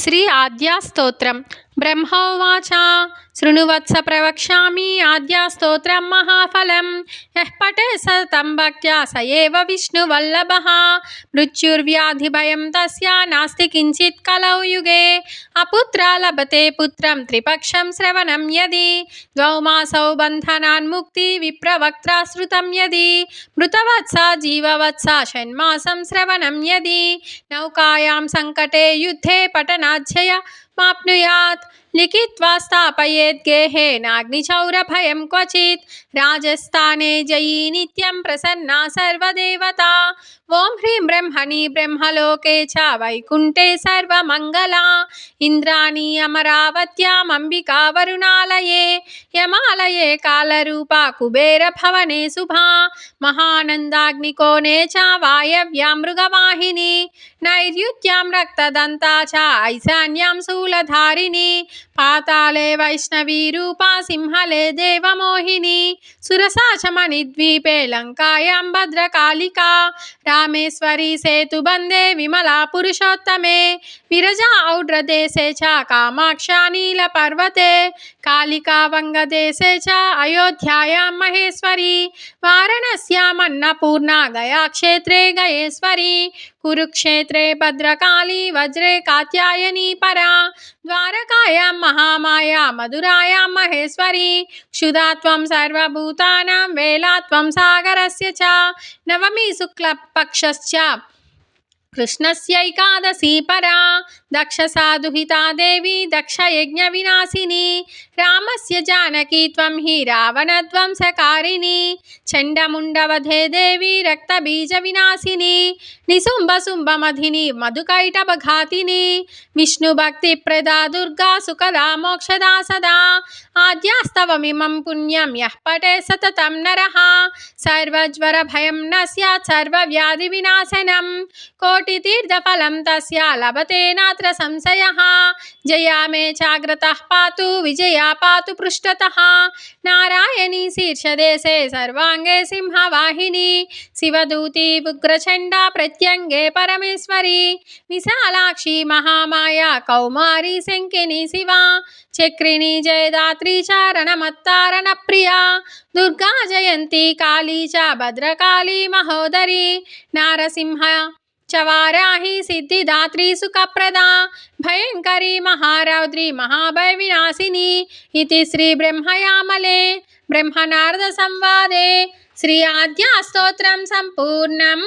శ్రీ ఆద్యాస్తోత్రం బ్రహ్మోవాచ. శృణువత్స ప్రవక్ష్యామి ఆద్యాస్తోత్రం మహాఫలం. యః సతం భక్త్యా స ఏవ విష్ణువల్లభ. మృత్యుర్వ్యాధిభయం తస్య నాస్తి కించిత్ కలౌ యుగే. అపుత్ర లభతే పుత్రం త్రిపక్షం శ్రవణం యది. ద్వౌమాసౌ బంధనాన్ ముక్తి విప్రవక్త్రాశ్రుతం యది. మృతవత్స జీవవత్స షణ్మాసం శ్రవణం యది. నౌకాయాం సంకటే యుద్ధే పఠనాధ్యయ. माप्नुयात् लिखित्वा स्थापयेत् गेहे नाग्निचौरभयं क्वचित् राजस्थाने जयी नित्यं प्रसन्ना सर्वदेवता ॐ ह्रीं ब्रह्मणि ब्रह्मलोके च वैकुण्ठे सर्वमङ्गला इन्द्राणी अमरावत्यामम्बिका वरुणालये यमालये कालरूपा कुबेरभवने शुभा महानन्दाग्निकोणे च वायव्यां मृगवाहिनी नैऋत्यां रक्तदन्ता च ऐशान्यां शूलधारिणी पाताले वैष्णवीरूपा सिंहले देवमोहिनी, सुरसा शमनिद्वीपे लङ्कायां भद्रकालिका रामेश्वरी सेतुबन्धे विमला पुरुषोत्तमे, विरजा औड्रदेशे च कामाक्षा नीलपर्वते कालिकावङ्गदेशे च अयोध्यायां महेश्वरी वाराणस्यामन्नपूर्णा गयाक्षेत्रे गयेश्वरी కురుక్షేత్రే భద్రకాళీ వజ్రే కాత్యాయనీ పరా ద్వారకాయాం మహామాయా మధురాయాం మహేశ్వరీ క్షుధాత్వం సర్వభూతానాం వేలాత్వం సాగరస్య చ నవమీ శుక్లపక్షశ్చ కృష్ణస్యైకాదశీ పరా దక్షసాధుహితా దేవి దక్షయజ్ఞవినాశిని రామస్య జానకీ త్వం హి రావణధ్వంసకారిణి చండముండవధే దేవి రక్తబీజవినాశిని निशुम्भशुम्भमधिनी मधुकैटभघातिनी विष्णुभक्तिप्रदा दुर्गा सुखदा मोक्षदा सदा आद्यास्तवमिमं पुण्यं यः पठे सततं नरः सर्वज्वरभयं न स्यात् सर्वव्याधिविनाशनं कोटितीर्थफलं तस्य लभते नात्र संशयः जया मे चाग्रतः पातु विजया पातु पृष्ठतः नारायणी शीर्षदेशे सर्वाङ्गे सिंहवाहिनी शिवदूती उग्रचण्डा ప్రత్యంగే పరమేశ్వరి. విశాలాక్షి మహామాయ కౌమారి శంకిని శివ. చక్రిణి జయదాత్రి చారణమత్తారణ ప్రియ. దుర్గా జయంతి కాళీ చ భద్రకాళీ మహోదరి. నారసింహ చవారాహి సిద్ధిదాత్రి సుఖప్రదా. భయంకరి మహారౌద్రి మహాభయ వినాశిని. ఇది శ్రీ బ్రహ్మయామలే బ్రహ్మనారద సంవాదే. శ్రీ ఆద్యాస్తోత్రం సంపూర్ణం.